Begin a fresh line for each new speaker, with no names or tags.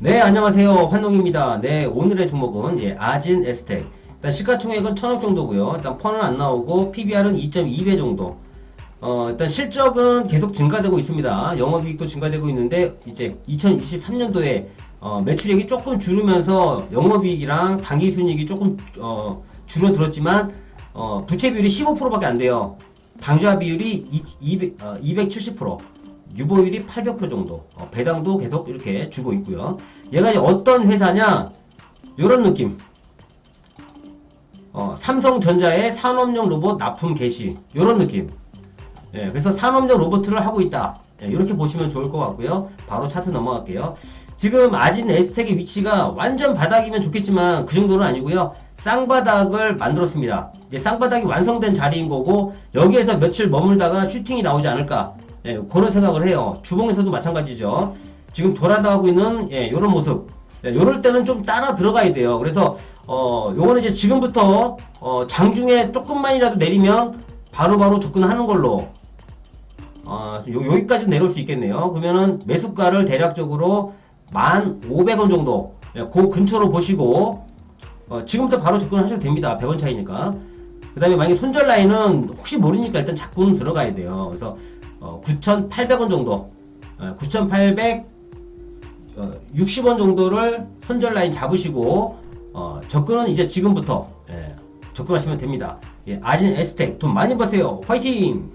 네, 안녕하세요. 환농입니다. 네, 오늘의 종목은 예, 아진 에스텍. 일단 시가총액은 천억 정도고요. 일단 펀은 안 나오고 PBR은 2.2배 정도. 어, 일단 실적은 계속 증가되고 있습니다. 영업이익도 증가되고 있는데 이제 2023년도에 어, 매출액이 조금 줄으면서 영업이익이랑 당기순이익이 조금 어, 줄어들었지만 어, 부채 비율이 15%밖에 안 돼요. 당좌 비율이 200, 어, 270%. 유보율이 800% 정도. 어, 배당도 계속 이렇게 주고 있고요. 얘가 이제 어떤 회사냐? 요런 느낌. 어, 삼성전자의 산업용 로봇 납품 개시. 요런 느낌. 예, 그래서 산업용 로봇을 하고 있다. 예, 이렇게 보시면 좋을 것 같고요. 바로 차트 넘어갈게요. 지금 아진 에스텍의 위치가 완전 바닥이면 좋겠지만 그 정도는 아니고요. 쌍바닥을 만들었습니다. 이제 쌍바닥이 완성된 자리인 거고 여기에서 며칠 머물다가 슈팅이 나오지 않을까. 예, 그런 생각을 해요. 주봉에서도 마찬가지죠. 지금 돌아나가고 있는 예, 이런 모습. 예, 요럴 때는 좀 따라 들어가야 돼요. 그래서 어, 요거는 이제 지금부터 어, 장중에 조금만이라도 내리면 바로 바로 접근하는 걸로 어, 요, 여기까지 내려올 수 있겠네요. 그러면은 매수가를 대략적으로 1,500원 정도, 예, 그 근처로 보시고, 어, 지금부터 바로 접근하셔도 됩니다. 100원 차이니까. 그 다음에 만약에 손절 라인은 혹시 모르니까 일단 자꾸는 들어가야 돼요. 그래서, 어, 9,800원 정도, 어, 9,800, 어, 60원 정도를 손절 라인 잡으시고, 어, 접근은 이제 지금부터, 예, 접근하시면 됩니다. 예, 아진 에스텍 돈 많이 버세요. 화이팅!